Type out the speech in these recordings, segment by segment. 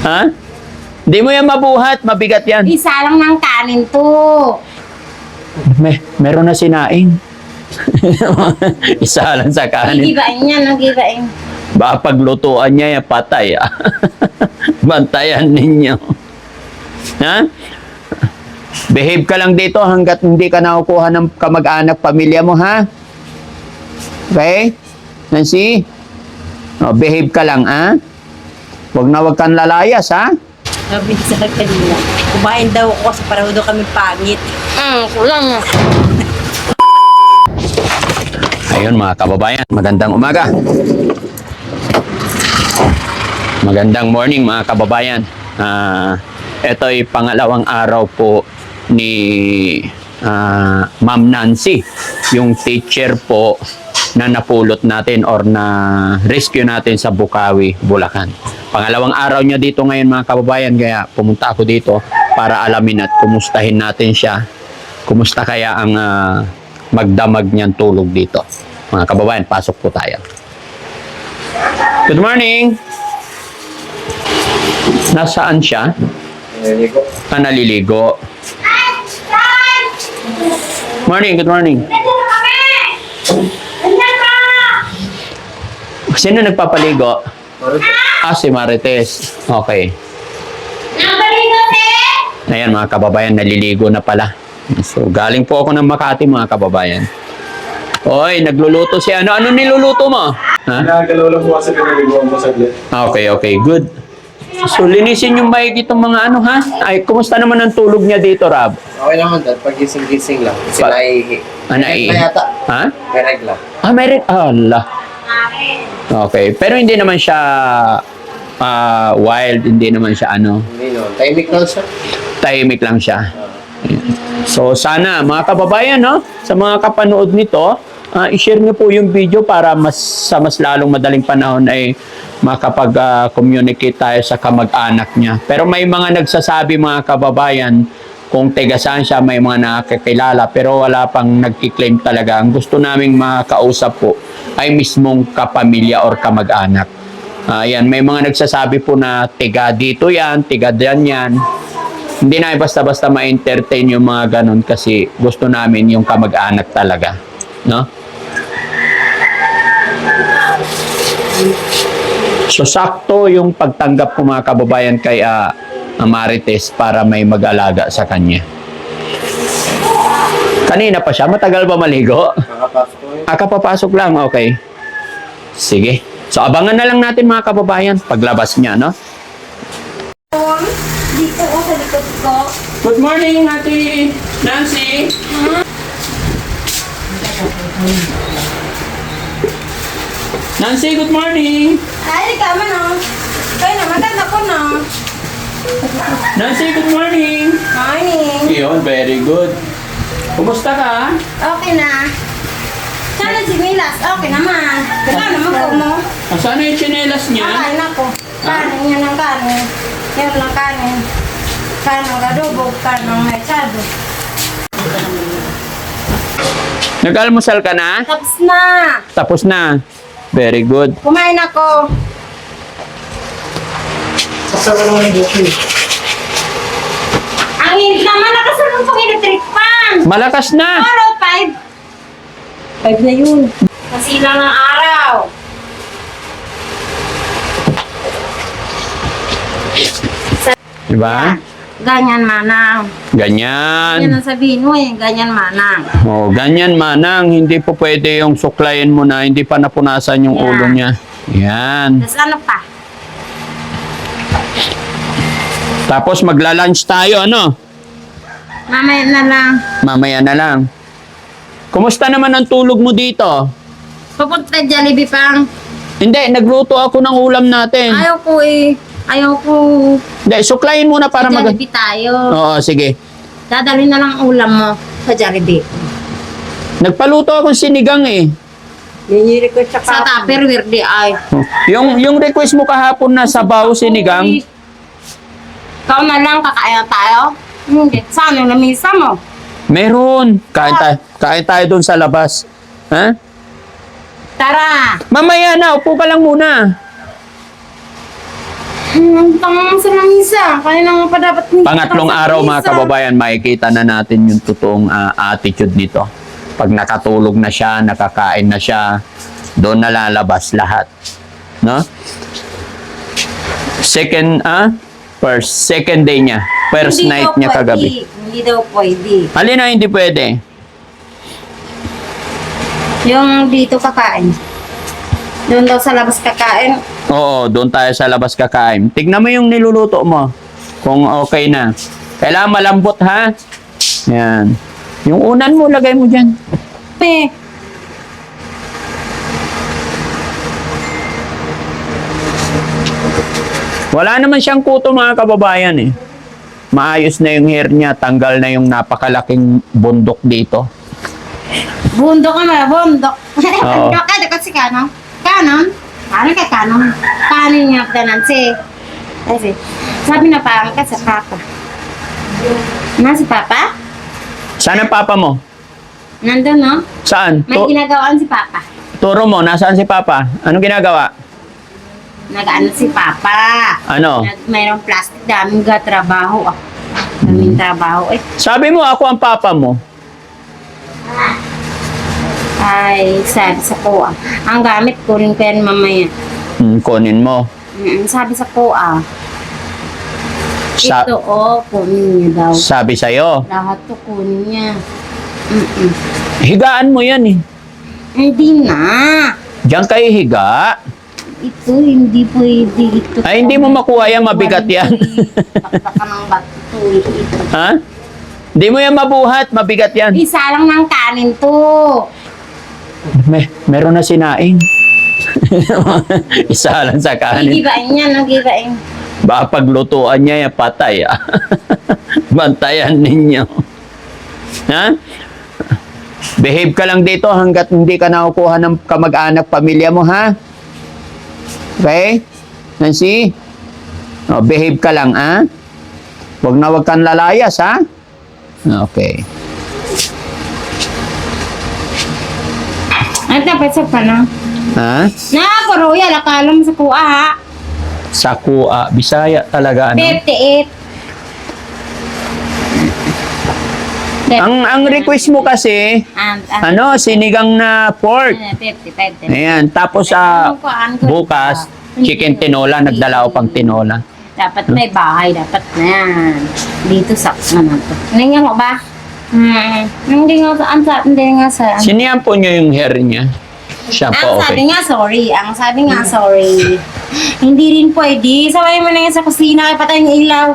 Ha? Hindi mo yan mabuhat, mabigat yan. Isa lang ng kanin po. May, meron na sinaing. Isa lang sa kanin. Gigibain niya, no? Gigibain. Baka paglutuan niya yan, patay ah. Bantayan ninyo. Ha? Behave ka lang dito hanggat hindi ka nakukuha ng kamag-anak pamilya mo, ha? Okay? Nancy? Oh, behave ka lang, ha? Huwag na huwag kang lalayas, ha? Sabi sa kanila, kumain daw ako kasi pareho daw kami pangit. Hmm, kulang. Ayun mga kababayan, magandang umaga. Magandang morning mga kababayan. Ah, ito ay pangalawang araw po ni ah, Ma'am Nancy, yung teacher po na napulot natin or na rescue natin sa Bukawi, Bulacan. Pangalawang araw niya dito ngayon mga kababayan, kaya pumunta ako dito para alamin at kumustahin natin siya. Kumusta kaya ang ah, magdamag niyang tulog dito? Mga kababayan, pasok po tayo. Good morning! Nasaan siya? Naliligo. Ah, naliligo. Morning, good morning. Sino nagpapaligo? Ah, si Marites. Okay. Ayan mga kababayan, naliligo na pala. So, galing po ako ng Makati mga kababayan. Oy, nagluluto si ano. Ano niluluto mo? Ha? Nagagalaw lang po kasi pinaliguan mo saglit. Ah, Okay, okay, good. So, linisin yung mic itong mga ano, ha? Ay, kumusta naman ang tulog niya dito, Rab? Okay naman dad, pag gising-gising lang. Kasi Pa- naihi. Ah, nai- Regla yata. Ha? May regla. Ah, meron. Ah, Allah. Okay, pero hindi naman siya ah, wild, hindi naman siya ano, Hindi no. Timing lang siya. tahimik lang siya. So, sana mga kababayan, no? Sa mga kapanood nito, ah, i-share niyo po yung video para mas sa mas lalong madaling panahon ay makapag-communicate tayo sa kamag-anak niya. Pero may mga nagsasabi mga kababayan kung tegasan siya, may mga nakakilala pero wala pang nagkiklaim talaga. Ang gusto naming makakausap po ay mismong kapamilya or kamag-anak. Ayan, may mga nagsasabi po na tiga dito yan, tiga dyan yan. Hindi na basta-basta ma-entertain yung mga ganun kasi gusto namin yung kamag-anak talaga. No? So, sakto yung pagtanggap ko mga kababayan kay ah, Marites para may mag-alaga sa kanya. Kanina pa siya, matagal ba maligo? Ah, kapapasok lang, okay. Sige. So, abangan na lang natin mga kababayan paglabas niya, no? Dito ko sa likod ko. Good morning, Ate Nancy. Nancy, good morning. Ay, ka man, oh. Kaya na, maganda ko, no. Nancy, good morning. Morning. Yun, very good. Kumusta ka? Okay na. Sana si Milas, okay naman. Wala naman ko mo. Asan na yung tsinelas niya? Kakain ako. Kanin yan ang kanin. Yan ang kanin. Kanin ang adobo, kanin ang mechado. Nag-almusal ka na? Tapos na. Tapos na. Very good. Kumain ako. Kasama naman yung buki. Ang init naman, nakasunod pang electric fan. Malakas na. Ano, five? Five na yun. Masilang ng araw. Diba? Ganyan, manang. Ganyan. Yan ang sabihin mo eh. Ganyan, manang. Oh, ganyan manang, hindi po pwede yung suklayin mo na hindi pa napunasan yung Yeah. ulo niya. Yan. Tapos ano pa? Tapos magla-lunch tayo, ano? Mamaya na lang. Mamaya na lang. Kumusta naman ang tulog mo dito? Pupunta Jollibee pang. Hindi, nagluto ako ng ulam natin. Ayaw ko eh. Ayaw ko. Hindi, suklayin muna para mag... Jollibee tayo. Oo, sige. Dadalhin na lang ang ulam mo sa Jollibee. Nagpaluto akong sinigang eh. Yun yung request sa Sa kapon. Tupperware di ay. Yung, yung request mo kahapon na sabaw sinigang, Ikaw na lang kakain tayo. Hindi. Saan yung lamisa mo? meron. Kain tayo, kain tayo doon sa labas. Ha? Tara. Mamaya na, upo ka lang muna. Ang tangang sa langisa. Kaya naman pa dapat hindi Pangatlong sa araw mga kababayan, makikita na natin yung totoong ah, attitude nito. Pag nakatulog na siya, nakakain na siya, doon na lalabas lahat. No? Second, ah? First, second day niya. First Hindi night niya pwede. kagabi. Hindi daw pwede. Alin na hindi pwede? Yung dito kakain. Doon daw sa labas kakain. Oo, doon tayo sa labas kakain. Tignan mo yung niluluto mo. Kung okay na. Kailangan malambot ha. Yan. Yung unan mo, lagay mo dyan. Eh, Wala naman siyang kuto mga kababayan eh. Maayos na yung hair niya, tanggal na yung napakalaking bundok dito. bundok ka na, bundok. Oo. Bundok ka, dapat si Kanon. Kanon? Ano ka Kanon? Kanon niya tanan si. Kasi, sabi na parang ka sa Papa. Na si Papa? Saan ang papa mo? Nandun, no? Saan? May Tu- ginagawaan si Papa. turo mo, nasaan si papa? Anong ginagawa? Nag-ano si Papa. Ano? Nag, mayroong plastic, daming ga trabaho. Ah. Daming trabaho. Eh, Sabi mo ako ang papa mo. ay, sabi sa kuha. Ang gamit, kunin ko yan mamaya. Hmm, kunin mo. Mm, sabi sa kuha. Sa- Ito, oh, kunin niya daw. sabi sa'yo, Lahat to kunin niya. Mm-mm. higaan mo yan eh. Hindi na. Diyan kayo higa. Ito, hindi pwede. Ito, Ay, hindi mo makuha yan, mabigat yan. Ng bato. Ito. ha? Hindi mo yan mabuhat, mabigat yan. Isa lang ng kanin to. May, meron na sinaing. Isa lang sa kanin. Nagibain niya, nagibain. Baka paglutuan niya yan, patay ah. Bantayan ninyo. Ha? Behave ka lang dito hanggat hindi ka nakukuha ng kamag-anak pamilya mo, ha? Okay? Nancy? Oh, behave ka lang, ha? Huwag na huwag kang lalayas, ha? Okay. Ay, dapat sa pa na. Ha? Nakakuro yan, akala mo sa kuha ha. Sa Kua, Bisaya talaga, ano? 58. Ang, ang request mo kasi, and, ano, sinigang na pork. 55. Ayan, tapos sa bukas, chicken tinola, nagdala ako pang tinola. Dapat may bahay, dapat na yan. Dito sa naman to. Ningyan ko ba? Hmm. Hindi nga sa, hindi nga sa, Siniyampo niyo yung hair niya. Siya ang po, sabi okay. nga sorry, ang sabi nga sorry. Hindi rin pwede. Sabay mo na yan sa kusina, kay patay yung ilaw.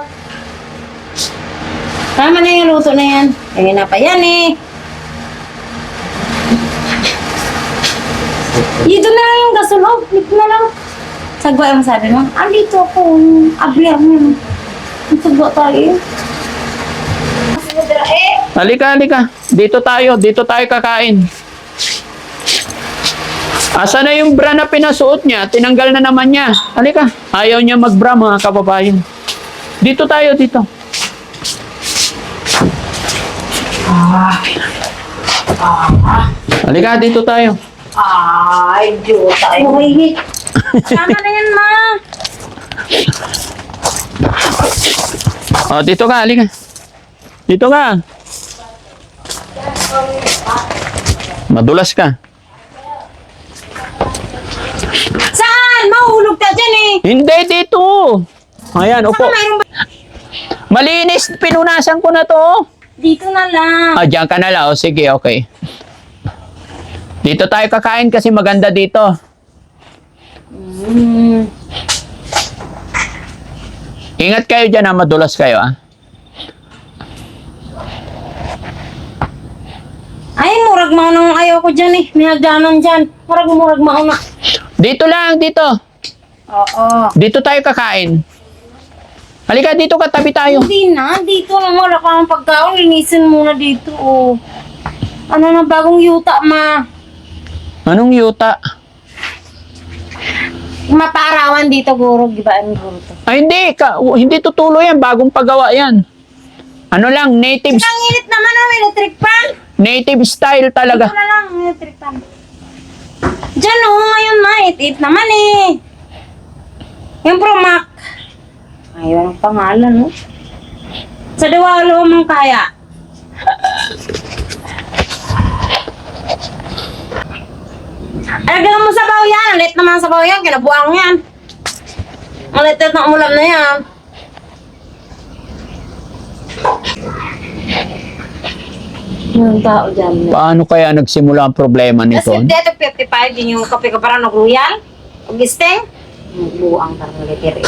Tama na yung luto na yan. Eh, na pa yan eh. Dito na lang yung gasulog. Dito na lang. Sagwa yung sabi mo. Ah, dito ako. Abiyak mo. Sagwa tayo. Halika, halika. Dito tayo, dito tayo kakain. Asa na yung bra na pinasuot niya? Tinanggal na naman niya. Halika. Ayaw niya mag-bra mga kababayan. Dito tayo, dito. Halika, dito tayo. Ay, Diyos tayo. Uy, Tama na yan, ma. Oh, dito ka, halika. Dito ka. Madulas ka. Saan? Mahulog ka dyan eh. Hindi, dito. Ayan, upo. Saan mayroon ba? Malinis, pinunasan ko na to. Dito na lang. Ah, dyan ka na lang. O, sige, okay. Dito tayo kakain kasi maganda dito. Mm. Ingat kayo dyan ha, madulas kayo ah. Ay, murag mao nang ayaw ko dyan eh. May hagdanan dyan. Murag murag mao na. Dito lang, dito. Oo. Dito tayo kakain. Halika, dito ka, tabi tayo. Hindi na. Dito na wala ka ng pagkaon. Linisin muna dito. Oh. Ano na bagong yuta, ma? Anong yuta? Maparawan dito, guro. Gibaan, guro to. Ay, hindi. Ka, hindi tutuloy yan. Bagong pagawa yan. Ano lang, native, Ang init naman ang electric fan. native style talaga. na lang, electric fan. Diyan oh, ngayon ma, it naman eh. Yung Promac. Ayaw ng pangalan, no? Sa dawalo mong kaya. Alagyan mo sa baw yan. Ang naman sa baw yan. Kinabuang yan. Ang lit ng ulam na yan. Yung tao dyan. Paano kaya nagsimula ang problema nito? Kasi dito 55 din yung kape ka parang nag-royal. Pag-isting. Buang ka ng letter A.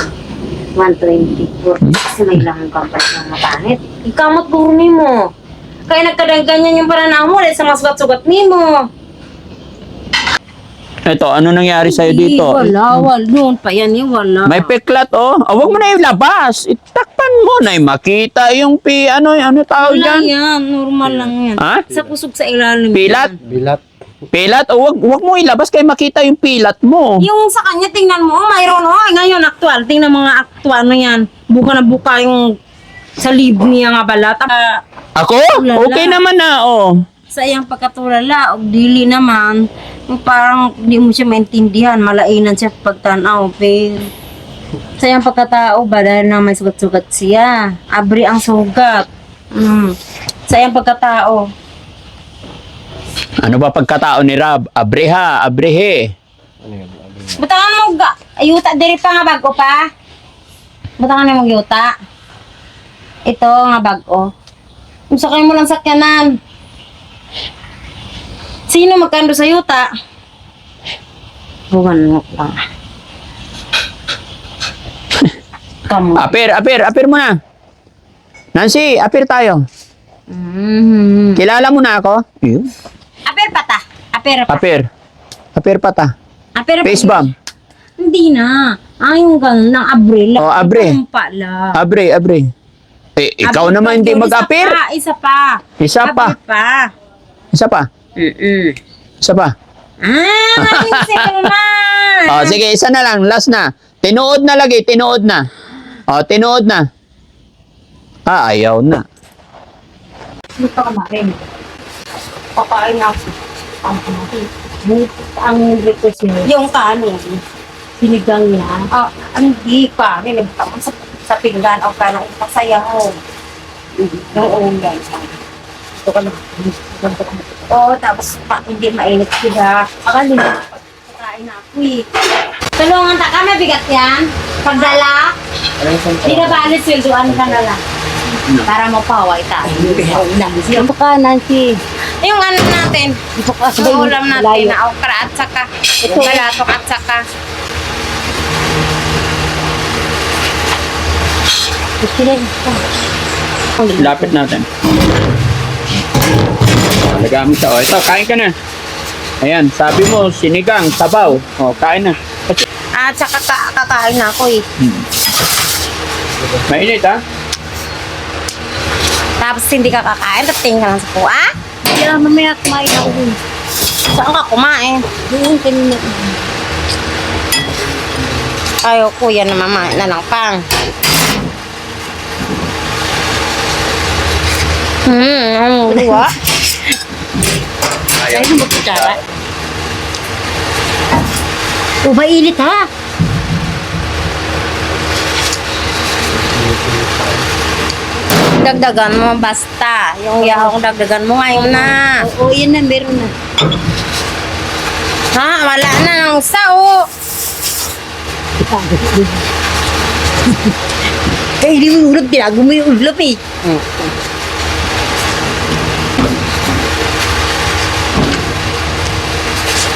120. Kasi may lang ka pa ng mapanit. Ikamot guro ni mo. Kaya nagkadanganyan yung parang mo sa mga sugat-sugat ni mo. Ito, ano nangyari sa'yo dito? Wala, wala. Noon pa yan eh, wala. May peklat, oh. Ah, Huwag mo na ilabas. Itakpan mo na makita yung pi, ano, ano tawag Wala dyan? yan, normal lang yan. Ha? Sa kusog sa ilalim. Pilat? Bilat. Pilat? O, wag, wag mo ilabas kaya makita yung pilat mo. Yung sa kanya, tingnan mo, oh, mayroon oh. Ay, ngayon, aktual. Tingnan mga aktual na yan. Buka na buka yung sa lib niya nga balat. Ah, Ako? Ulala. Okay naman na, oh. Sa iyang pagkatulala, o dili naman, parang di mo siya maintindihan, malainan siya pagtanaw, pero sa iyang pagkatao ba, dahil na may sugat-sugat siya, abri ang sugat. Mm. Sa iyang pagkatao, Ano ba pagkatao ni Rab? Abreha, abrehe. Butangan mo, ga- ayuta, diri pa nga bago pa. Butangan mo yuta. Ito nga bago. Usakay mo lang sakyanan. Sino magkando sa yuta? Buwan mo lang. Kamu. Apir, apir, apir mo na. Nancy, apir tayo. Mm-hmm. Kilala mo na ako? Yun. Aper pata. Aper pa. Apir. Apir pa ta. Aper pa. Face bomb. Hindi na. Ay, yung ganun ng abre lang. Oh, abre. Pala. Abre, abre. Eh, ikaw Abre naman hindi mag-apir. Isa pa, Isa isa pa. pa. Abre pa. Isa pa. Mm-mm. Isa pa. Ah, naman. Oh, sige, isa na lang. Last na. Tinuod na lagi. Tinuod na. Oh, tinuod na. Ah, ayaw na. Dito ka marin. Pakain ako. Ang ang request niya. Yung kanin. Sinigang niya. Ah, hindi pa. Nilagtama sa, sa pinggan o kanang ipasayaw. Yung ulam. Ito ka lang. Ka Oo, tapos pa, hindi mainit sila. Akala nila, pagkain na ako eh. Tulungan ta kami, bigat yan. Pagdala, Hindi ka ba alis, sweldoan ka na lang. Para mapaway tayo. Yung baka, Nancy. Yung ano natin, yung ulam natin na okra at saka balatok at saka Lapit natin. Siya. Oh, ito, kain ka na. Ayan, sabi mo, sinigang, sabaw. Oh, kain na. at saka ka- kakain na ako eh. Mainit, ha? Tapos hindi ka kakain, tating ka lang sa kuha. Kaya mamaya kumain ako dun. Saan ka kumain? Doon kanina. Ayaw kuya na mama na lang pang. Hmm, ano diwa? Kaya mo kutsara. O, mainit ha? Dagdagan mo basta. Yung yahong dagdagan mo ngayon na. Oo, yan na, meron na. Ha? Wala na ng sao. Kaya hindi mo ulap, tinago mo yung ulap eh. Hmm,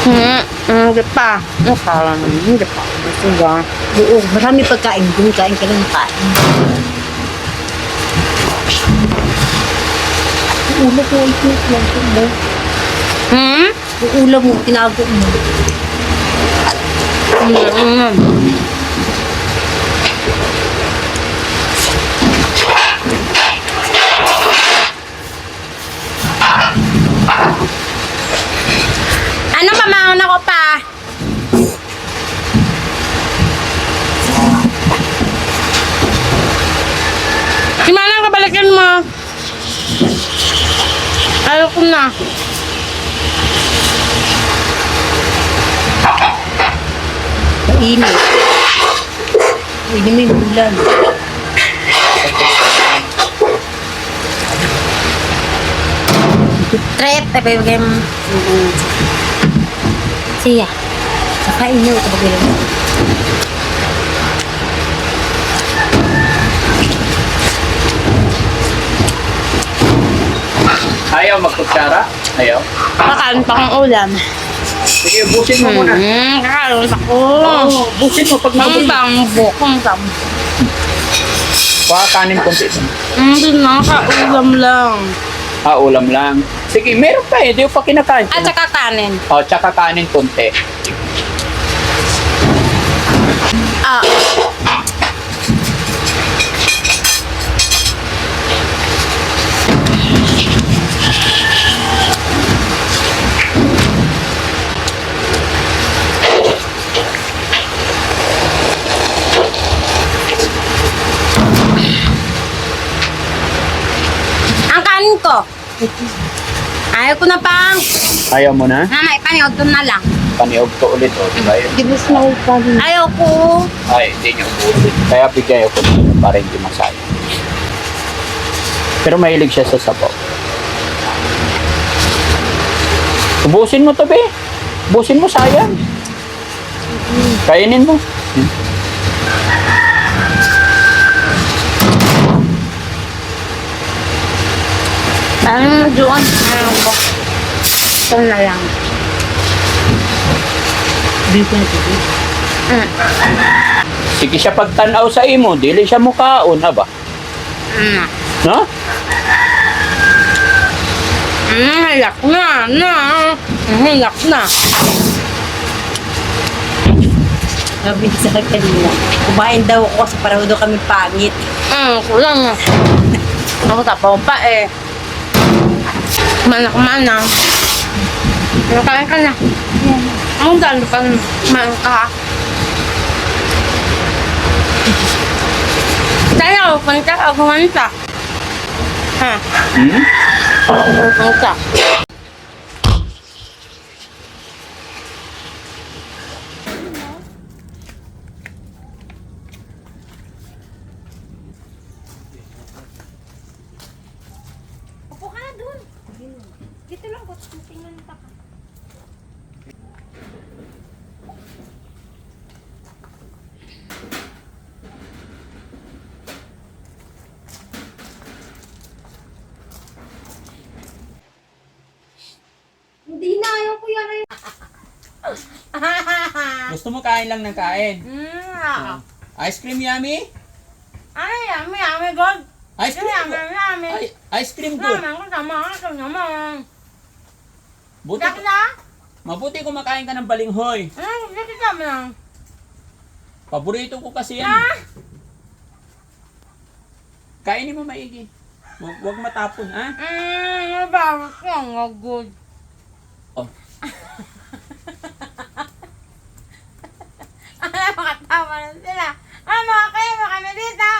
hindi pa. Ang kala naman, hindi pa. Gusto ba? Oo, marami pagkain. Kumikain ka ng kain. Ulam mo, ito, tinago mo. Hmm? Ulam mo, tinago mo. Hmm. na. Mainit. Pwede mo yung ulan. Trip, ay pa yung Siya. Saka ino, kapag ilan mo. Ayaw magkutsara? Ayaw? Kakain pa kang ulam. Sige, busin mo muna. Hmm, kakain pa ko. Oo, busin mo pag Ang mabusin. bangbo kong tam. Kuha kanin konti. Hindi na, kaulam lang. Ah, ulam lang. Sige, meron pa eh. Di ko pa kinakain. At saka kanin. Oh, tsaka kanin konti. Ayaw mo na? Mama, ipaniod ko na lang. Paniog to ulit. Oh, diba yun? Gibis na ulam. Ayaw ko. Ay, hindi niyo ulit. Kaya bigay ako dito para hindi masayang. Pero mahilig siya sa sabaw. Ubusin mo to, be. Ubusin mo, sayang. Kainin mo. Ano mo doon? Ano ko? Ito na lang. Sige siya pagtanaw sa imo, dili siya mukaon, aba. Mm. No? Mm, halak na, na. Mm, halak na. Sabi sa kanina. Kumain daw ako kasi pareho daw kami pangit. Mm, kulang na. Ako tapaw pa eh. Manak mana. Nakain ka na. Ang dalo pa naman. Kumain ka. Tayo, punta ka, kumanta. Ha? Hmm? Kumanta. Upo ka na dun. Dito lang ko. Tingnan pa ka. Hindi na, ayaw ko yan. Gusto mo kain lang ng kain? Mm. Ice cream yummy? Ay, yummy, yummy, God. Ice cream Yummy, good. yummy. Ay, ice cream good. Naman ko sama, ako naman. Buti, Dakla? mabuti kumakain ka ng balinghoy. Anong nakita mo lang? Paborito ko kasi yan. Ha? Kainin mo maigi. Huwag, matapon, ha? Ano mmm, nabawak ko. Ang good. Oh. Ano, makatawa na sila. Ano, kayo mo kami dito.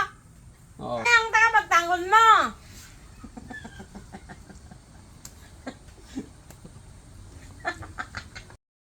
Oo. Oh. Ang tagapagtanggol mo.